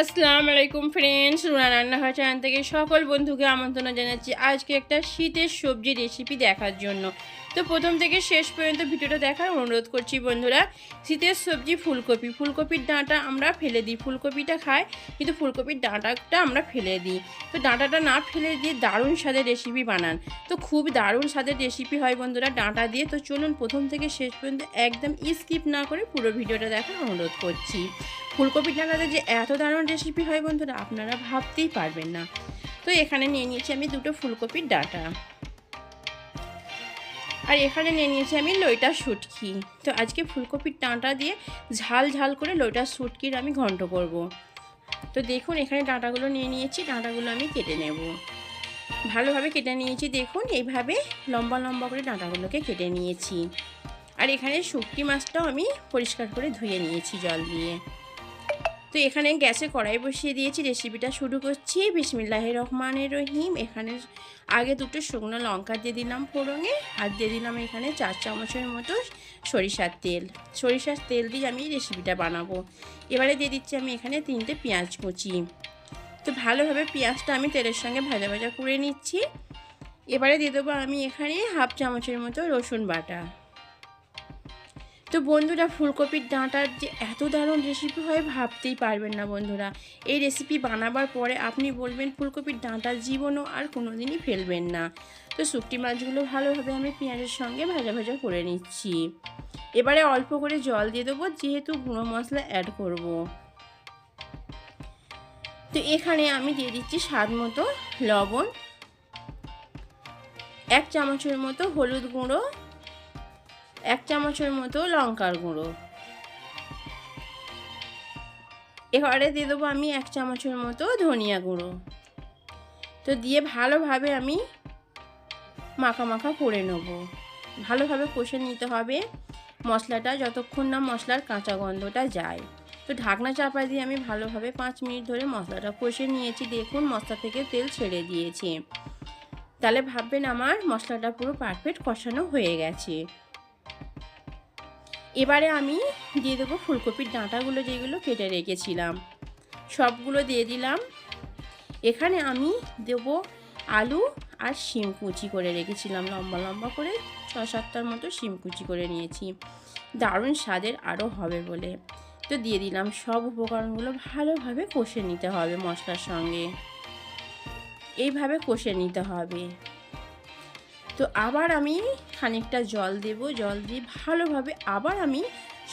আসসালামু আলাইকুম ফ্রেন্ডস রুনা রান্নাঘর চ্যানেল থেকে সকল বন্ধুকে আমন্ত্রণ জানাচ্ছি আজকে একটা শীতের সবজি রেসিপি দেখার জন্য। তো প্রথম থেকে শেষ পর্যন্ত ভিডিওটা দেখার অনুরোধ করছি বন্ধুরা, শীতের সবজি ফুলকপি। ফুলকপির ডাঁটা আমরা ফেলে দিই, ফুলকপিটা খাই, কিন্তু ফুলকপির ডাঁটাটা আমরা ফেলে দিই। তো ডাঁটাটা না ফেলে দিয়ে দারুণ স্বাদের রেসিপি বানান। তো খুব দারুণ স্বাদের রেসিপি হয় বন্ধুরা ডাঁটা দিয়ে। তো চলুন প্রথম থেকে শেষ পর্যন্ত একদম স্কিপ না করে পুরো ভিডিওটা দেখার অনুরোধ করছি। ফুলকপির ডাঁটাতে যে এত দারুণ রেসিপি হয় বন্ধুরা, আপনারা ভাবতেই পারবেন না। তো এখানে নিয়ে নিয়েছি আমি দুটো ফুলকপির ডাঁটা। আর এখানে নিয়ে নিয়েছি আমি লইটা শুটকি তো আজকে ফুলকপির ডাঁটা দিয়ে ঝাল ঝাল করে লইটা শুটকির আমি ঘন্ট করব। তো দেখুন, এখানে ডাঁটাগুলো নিয়ে নিয়েছি, ডাঁটাগুলো আমি কেটে নেব। ভালোভাবে কেটে নিয়েছি, দেখুন, এইভাবে লম্বা লম্বা করে ডাঁটাগুলোকে কেটে নিয়েছি। আর এখানে শুটকি মাছটাও আমি পরিষ্কার করে ধুয়ে নিয়েছি জল দিয়ে। তো এখানে গ্যাসে কড়াই বসিয়ে দিয়েছি রেসিপিটা শুরু করছি। বিসমিল্লাহ রহমানের রহিম। এখানে আগে দুটো শুকনো লঙ্কা দিয়ে দিলাম ফোড়ঙে আর দিয়ে দিলাম এখানে চার চামচের মতো সরিষার তেল। সরিষার তেল দিয়ে আমি রেসিপিটা বানাবো। এবারে দিয়ে দিচ্ছি আমি এখানে তিনটে পেঁয়াজ কুচি। তো ভালোভাবে পেঁয়াজটা আমি তেলের সঙ্গে ভাজা ভাজা করে নিচ্ছি। এবারে দিয়ে দেবো আমি এখানে হাফ চামচের মতো রসুন বাটা। তো বন্ধুরা, ফুলকপির ডাঁটার যে এত দারুণ রেসিপি হয় ভাবতেই পারবেন না বন্ধুরা। এই রেসিপি বানাবার পরে আপনি বলবেন ফুলকপির ডাঁটার জীবনও আর কোনো দিনই ফেলবেন না। তো শুকটি মাছগুলো ভালোভাবে আমি পেঁয়াজের সঙ্গে ভাজা ভাজা করে নিচ্ছি। এবারে অল্প করে জল দিয়ে দেবো, যেহেতু গুঁড়ো মশলা অ্যাড করব। তো এখানে আমি দিয়ে দিচ্ছি স্বাদ মতো লবণ, এক চামচের মতো হলুদ গুঁড়ো এক চামচের মতো লঙ্কার গুঁড়ো। এবারে দিয়ে দেবো আমি এক চামচের মতো ধনিয়া গুঁড়ো। তো দিয়ে ভালোভাবে আমি মাখা মাখা করে নেব। ভালোভাবে কষে নিতে হবে মশলাটা যতক্ষণ না মশলার কাঁচা গন্ধটা যায়। তো ঢাকনা চাপা দিয়ে আমি ভালোভাবে পাঁচ মিনিট ধরে মশলাটা কষে নিয়েছি। দেখুন মশলা থেকে তেল ছেড়ে দিয়েছে। তাহলে ভাববেন আমার মশলাটা পুরো পারফেক্ট কষানো হয়ে গেছে। এবারে আমি দিয়ে দেবো ফুলকপির ডাঁটাগুলো যেগুলো কেটে রেখেছিলাম। সবগুলো দিয়ে দিলাম। এখানে আমি দেবো আলু আর শিম কুচি করে রেখেছিলাম। লম্বা লম্বা করে ছ সাতটার মতো শিম কুচি করে নিয়েছি। দারুণ স্বাদের আরও হবে বলে। তো দিয়ে দিলাম সব উপকরণগুলো ভালোভাবে কষে নিতে হবে মশলার সঙ্গে। এইভাবে কষে নিতে হবে। তো আবার আমি খানিকটা জল দেব, জল দিয়ে ভালোভাবে আবার আমি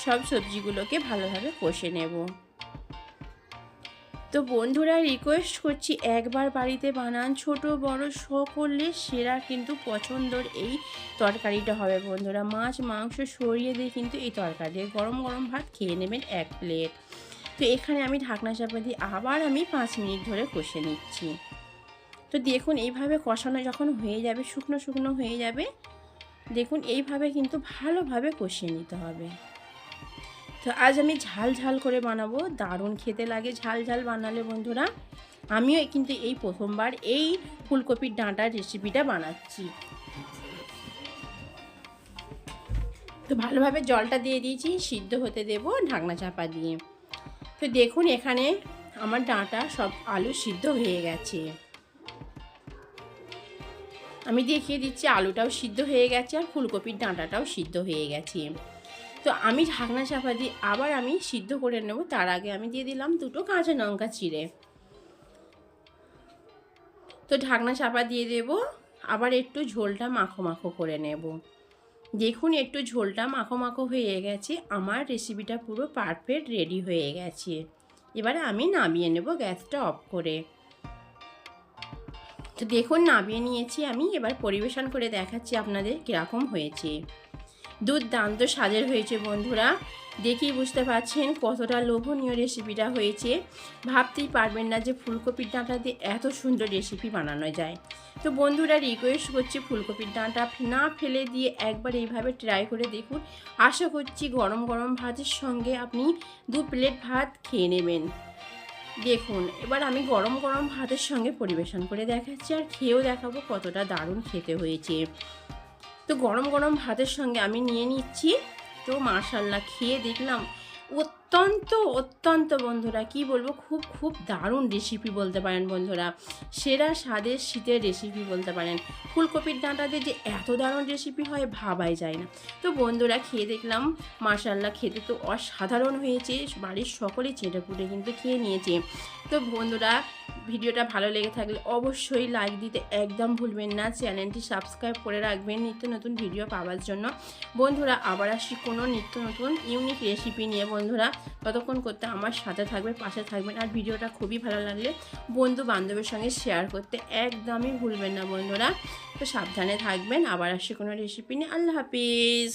সব সবজিগুলোকে ভালোভাবে কষে নেব। তো বন্ধুরা রিকোয়েস্ট করছি একবার বাড়িতে বানান। ছোট, বড় সকলের সেরা কিন্তু পছন্দর এই তরকারিটা হবে বন্ধুরা। মাছ, মাংস সরিয়ে দিয়ে কিন্তু এই তরকারি গরম গরম ভাত খেয়ে নেবেন এক প্লেট তো এখানে আমি ঢাকনা চাপা দিয়ে আবার আমি পাঁচ মিনিট ধরে কষে নিচ্ছি। তো দেখুন এইভাবে কষানো যখন হয়ে যাবে, শুকনো শুকনো হয়ে যাবে, দেখুন এইভাবে কিন্তু ভালোভাবে কষিয়ে নিতে হবে। তো আজ আমি ঝাল ঝাল করে বানাবো, দারুণ খেতে লাগে ঝাল ঝাল বানালে বন্ধুরা। আমিও কিন্তু এই প্রথমবার এই ফুলকপির ডাঁটার রেসিপিটা বানাচ্ছি। তো ভালোভাবে জলটা দিয়ে দিয়েছি, সিদ্ধ হতে দেব ঢাকনা চাপা দিয়ে। তো দেখুন এখানে আমার ডাঁটা সব আলু সিদ্ধ হয়ে গেছে। আমি দেখিয়ে দিচ্ছি, আলুটাও সিদ্ধ হয়ে গেছে আর ফুলকপির ডাঁটাটাও সিদ্ধ হয়ে গেছে। তো আমি ঢাকনা চাপা দিয়ে আবার আমি সিদ্ধ করে নেব। তার আগে আমি দিয়ে দিলাম দুটো কাঁচা লঙ্কা চিড়ে। তো ঢাকনা চাপা দিয়ে দেব, আবার একটু ঝোলটা মাখো মাখো করে নেব। দেখুন, একটু ঝোলটা মাখো মাখো হয়ে গেছে, আমার রেসিপিটা পুরো পারফেক্ট রেডি হয়ে গেছে। এবারে আমি নামিয়ে নেব গ্যাসটা অফ করে। তো দেখুন, নামিয়ে নিয়েছি আমি। এবার পরিবেশন করে দেখাচ্ছি আপনাদের কীরকম হয়েছে। দুর্দান্ত স্বাদের হয়েছে বন্ধুরা। দেখেই বুঝতে পারছেন কতটা লোভনীয় রেসিপিটা হয়েছে। ভাবতেই পারবেন না যে ফুলকপির ডাঁটা দিয়ে এত সুন্দর রেসিপি বানানো যায়। তো বন্ধুরা রিকোয়েস্ট করছি ফুলকপির ডাঁটা না ফেলে দিয়ে একবার এইভাবে ট্রাই করে দেখুন। আশা করছি গরম গরম ভাতের সঙ্গে আপনি দু প্লেট ভাত খেয়ে নেবেন। দেখুন, এবার আমি গরম গরম ভাতের সঙ্গে পরিবেশন করে দেখাচ্ছি আর খেয়েও দেখাবো কতটা দারুণ খেতে হয়েছে। তো গরম গরম ভাতের সঙ্গে আমি নিয়ে নিচ্ছি। তো মার্শাল্লাহ খেয়ে দেখলাম অত্যন্ত অত্যন্ত বন্ধুরা, কি বলব, খুব খুব দারুণ রেসিপি বলতে পারেন বন্ধুরা। সেরা স্বাদের শীতের রেসিপি বলতে পারেন। ফুলকপির ডাঁটাতে যে এত দারুণ রেসিপি হয়, ভাবাই যায় না। তো বন্ধুরা, খেয়ে দেখলাম মার্শাল্লাহ খেতে তো অসাধারণ হয়েছে। বাড়ির সকলে চেটে পুটে কিন্তু খেয়ে নিয়েছে। তো বন্ধুরা ভিডিওটা ভালো লেগে থাকলে অবশ্যই লাইক দিতে একদম ভুলবেন না। চ্যানেলটি সাবস্ক্রাইব করে রাখবেন নিত্য নতুন ভিডিও পাওয়ার জন্য। বন্ধুরা, আবার আসি কোনো নিত্য নতুন ইউনিক রেসিপি নিয়ে। বন্ধুরা, ততক্ষণ করতে আমার সাথে থাকবে, পাশে থাকবেন। আর ভিডিওটা খুবই ভালো লাগলে বন্ধু বান্ধবের সঙ্গে শেয়ার করতে একদমই ভুলবেন না বন্ধুরা। তো সাবধানে থাকবেন। আবার আসি কোনো রেসিপি নিয়ে। আল্লাহ হাফিজ।